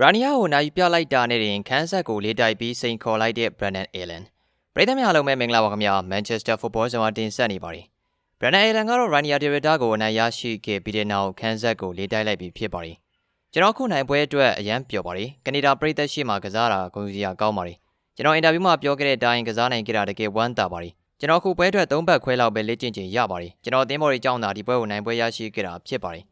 ရာနီယာကိုနိုင်ပြလိုက်တာနဲ့တင်ခန်းဆက်ကိုလေးတိုက်ပြီးစိန်ခေါ်လိုက်တဲ့ Brandon Allen ပရိသတ်များအားလုံးပဲမင်္ဂလာပါခင်ဗျာ Manchester Football ဇာတ်တင်ဆက်နေပါတယ် Brandon Allen ကတော့ Rania Derrida ကိုအနိုင်ရရှိခဲ့ပြီးတဲ့နောက်ခန်းဆက်ကိုလေးတိုက်လိုက်ပြီးဖြစ်ပါတယ်ကျွန်တော်ခုနိုင်ပွဲအတွက်အရန်ပျော်ပါတယ်ကနေဒါပရိသတ်ရှိမှကစားတာဂုဏ်စီရာကောင်းပါတယ်ကျွန်တော်အင်တာဗျူးမှာပြောခဲ့တဲ့အတိုင်းကစားနိုင်ကြတာတကယ်ဝမ်းသာပါတယ်ကျွန်တော်ခုပွဲအတွက်၃ဘက်ခွဲလောက်ပဲလေ့ကျင့်ချိန်ရပါတယ်ကျွန်တော်အသင်းဘော်တွေကြောင်းတာဒီပွဲကိုနိုင်ပွဲရရှိခဲ့တာဖြစ်ပါတယ်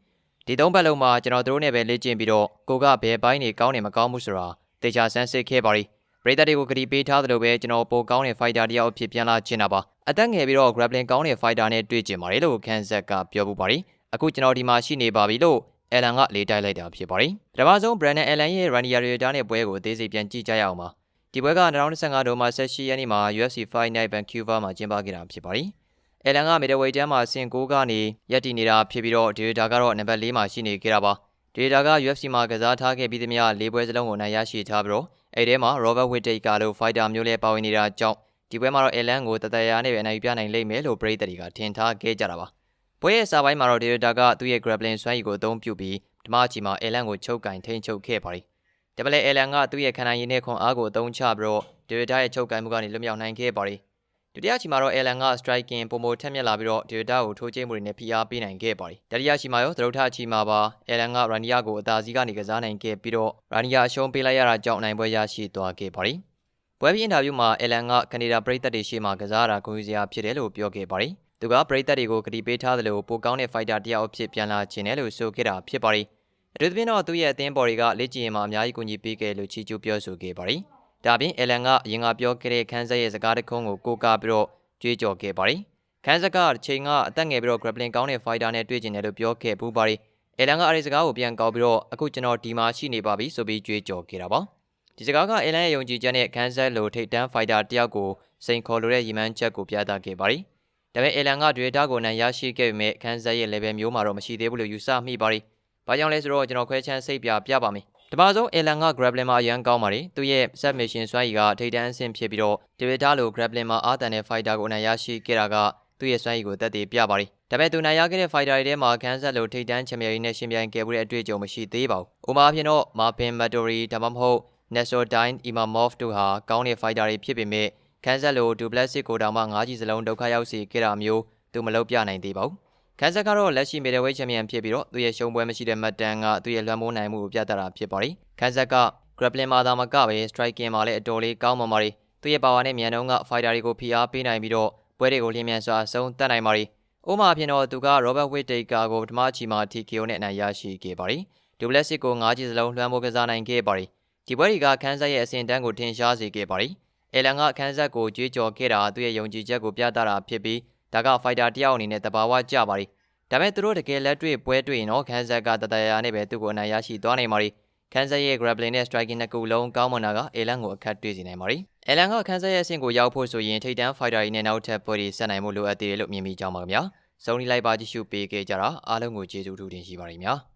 ဒီသုံးပတ်လုံးမှာကျွန်တော်တို့နဲ့ပဲလေ့ကျင့်ပြီးတော့ကိုကဘယ်ပိုင်းနေကောင်းနေမကောင်းဘူးဆိုတာတေချာဆန်းစစ်ခဲ့ပါရီပရိသတ်တွေကိုဂရီပေးထားသလိုပဲကျွန်တော်ပိုကောင်းတဲ့ fighter တယောက်အဖြစ်ပြန်လာချင်တာပါအသက်ငယ်ပြီးတော့ grappling ကောင်းတဲ့ fighter နဲ့တွေ့ကျင်ပါတယ်လို့ခန်းဆက်ကပြောပူပါရီအခုကျွန်တော်ဒီမှာရှိနေပါပြီလို့အယ်လန်ကလေးတိုက်လိုက်တာဖြစ်ပါရီပထမဆုံး Brandon Allen ရဲ့ Rania Rita နဲ့ပွဲကိုအသေးစိတ်ပြန်ကြည့်ကြရအောင်ပါဒီပွဲက2015ဒိုမှာ18ရက်နေ့မှာ UFC Fight Night Vancouver မှာကျင်းပခဲ့တာဖြစ်ပါရီ။ အလန်ကမီဒဝေးတန်းမှာဆင်6ကနေရက်တည်နေတာဖြစ်ပြီးတော့ဒီဒေတာကတော့နံပါတ်4မှာရှိနေကြတာပါ။ဒီဒေတာက UFC မှာကစားထားခဲ့ပြီးသမျှ၄ပွဲစလုံးကိုနိုင်ရရှိထားပြီးတော့အဲ့ထဲမှာ Robert Whittaker လို့ fighter မျိုးလဲပါဝင်နေတာကြောင့်ဒီပွဲမှာတော့အလန်ကိုတတရာနဲ့ပဲအနိုင်ပြနိုင်လိမ့်မယ်လို့ပရိသတ်တွေကထင်ထားခဲ့ကြတာပါ။ပွဲရဲ့စာပိုင်းမှာတော့ဒီဒေတာကသူ့ရဲ့ grappling စွမ်းရည်ကိုအသုံးပြုပြီးဓမ္မချီမှာအလန်ကိုချုပ်ကင်ထိန်းချုပ်ခဲ့ပါတယ်။ဒါပေမဲ့အလန်ကသူ့ရဲ့ခန္ဓာရည်နဲ့ခွန်အားကိုအသုံးချပြီးတော့ဒီဒေတာရဲ့ချုပ်ကင်မှုကနေလွတ်မြောက်နိုင်ခဲ့ပါတယ်။ ဒုတိယချီမှာတော့ Allen က striking ပုံပုံထက်မြက်လာပြီးတော့ Data ကိုထိုးကျင်းမှုတွေနဲ့ဖိအားပေးနိုင်ခဲ့ပါတယ်။တတိယချီမှာရောသရုတ်ထချီမှာပါ Allen က Rania ကိုအသာစီးကနေကစားနိုင်ခဲ့ပြီးတော့ Rania အရှုံးပေးလိုက်ရတာကြောင့်နိုင်ပွဲရရှိသွားခဲ့ပါတယ်။ပွဲပြီးအင်တာဗျူးမှာ Allen ကကနေဒါပြည်သက်တွေရှေ့မှာကစားတာဂုဏ်ယူစရာဖြစ်တယ်လို့ပြောခဲ့ပါတယ်။သူကပြည်သက်တွေကိုကတိပေးထားသလိုပိုကောင်းတဲ့ fighter တယောက်အဖြစ်ပြန်လာခြင်းတယ်လို့ဆိုခဲ့တာဖြစ်ပါတယ်။အထူးသဖြင့်တော့သူ့ရဲ့အသင်းဘော်တွေကလက်ကျင်မှာအများကြီးကူညီပေးခဲ့လို့ချီးကျူးပြောဆိုခဲ့ပါတယ်။ ဒါပြင်အလန်ကအရင်ကပြောခဲ့တဲ့ခန်းဆက်ရဲ့စကားတခုံးကိုကိုးကားပြီးတော့ကြွေးကြော်ခဲ့ပါတယ်။ခန်းစက်ကချိန်ကအသက်ငယ်ပြီးတော့ grappling ကောင်းတဲ့ fighter နဲ့တွေ့ကျင်တယ်လို့ပြောခဲ့ပူးပါတယ်။အယ်လန်ကအဲဒီစကားကိုပြန်ကောက်ပြီးတော့အခုကျွန်တော်ဒီမှာရှိနေပါပြီဆိုပြီးကြွေးကြော်ခဲ့တာပါ။ဒီစကားကအယ်လန်ရဲ့ယုံကြည်ချက်နဲ့ခန်းဆက်လိုထိတ်တန်း fighter တယောက်ကိုစိန်ခေါ်လိုတဲ့ရည်မှန်းချက်ကိုပြသခဲ့ပါတယ်။ဒါပေမဲ့အယ်လန်က data ကိုနိုင်ရရှိခဲ့ပေမဲ့ခန်းဆက်ရဲ့ level မျိုးမှာတော့မရှိသေးဘူးလို့ယူဆမိပါတယ်။ဘာကြောင့်လဲဆိုတော့ကျွန်တော်ခွဲချမ်းစိတ်ပြပြပါမယ်။ တပါဆုံး Alan က grappling မှာအရန်ကောင်းပါတယ်။သူရဲ့ submission စွမ်းရည်ကထိပ်တန်းအဆင့်ဖြစ်ပြီးတော့ Dewita လို grappling မှာအားတန်တဲ့ fighter ကိုအနိုင်ရရှိခဲ့တာကသူ့ရဲ့စွမ်းရည်ကိုသက်သေပြပါတယ်။ဒါပေမဲ့သူနိုင်ရခဲ့တဲ့ fighter တွေထဲမှာခန်းဆက်လိုထိပ်တန်းချန်ပီယံနဲ့ရှင်ပြိုင်ခဲ့မှုတဲ့အတွေ့အကြုံမရှိသေးပါဘူး။ဥပမာအဖြစ်တော့ Marvin Vettori ဒါမှမဟုတ် Nasruddin Imamov တို့ဟာကောင်းတဲ့ fighter တွေဖြစ်ပေမဲ့ခန်းဆက်လို Duplessis ကိုတောင်မှ၅ကြီးစလုံးဒုက္ခရောက်စေခဲ့တာမျိုးသူမလုပ်ပြနိုင်သေးပါဘူး။ ခန်းဆက်ကတော့လက်ရှိမီဒဝိတ်ချန်ပီယံဖြစ်ပြီးတော့သူရဲ့ရှုံးပွဲမရှိတဲ့မှတ်တမ်းကသူရဲ့လွှမ်းမိုးနိုင်မှုကိုပြသတာဖြစ်ပါတယ်။ခန်းဆက်က grappling မှာသာမကပဲ striking မှာလည်းအတော်လေးကောင်းပါပါတယ်။သူရဲ့ power နဲ့မြန်နှုန်းက fighter တွေကိုဖိအားပေးနိုင်ပြီးတော့ပွဲတွေကိုလျင်မြန်စွာဆုံးတတ်နိုင်ပါတယ်။ဥပမာအဖြစ်တော့သူက Robert Whittaker ကိုပထမချီမှာ TKO နဲ့အနိုင်ရရှိခဲ့ပါတယ်။ Duplessis ကို၅ချီစလုံးလွှမ်းမိုးကစားနိုင်ခဲ့ပါတယ်။ဒီပွဲတွေကခန်းဆက်ရဲ့အဆင့်တန်းကိုထင်ရှားစေခဲ့ပါတယ်။အယ်လန်ကခန်းဆက်ကိုကြွေးကြော်ခဲ့တာသူရဲ့ယုံကြည်ချက်ကိုပြသတာဖြစ်ပြီး ဒါက fighter တယောက်အနေနဲ့တဘာဝကျပါတယ်။ဒါပေမဲ့သူတို့တကယ်လက်တွေ့ပွဲတွေ့ရင်တော့ခန်းဆက်ကတတရာနဲ့ပဲသူ့ကိုအနိုင်ရရှိသွားနိုင်ပါတယ်ခန်းဆက်ရဲ့ grappling နဲ့ striking နှစ်ခုလုံးကောင်းမွန်တာကအယ်လန်ကိုအခက်တွေ့စေနိုင်ပါတယ်။အယ်လန်ကခန်းဆက်ရဲ့အဆင့်ကိုရောက်ဖို့ဆိုရင်ထိပ်တန်း fighter တွေနဲ့နောက်ထပ်ပွဲတွေဆက်နိုင်မှုလိုအပ်သေးတယ်လို့မြင်မိကြောင်းပါခင်ဗျာ။စုံနီလိုက်ပါကြည့်ရှုပေးခဲ့ကြတာအားလုံးကိုကျေးဇူးထူးတင်ရှိပါတယ်ခင်ဗျာ။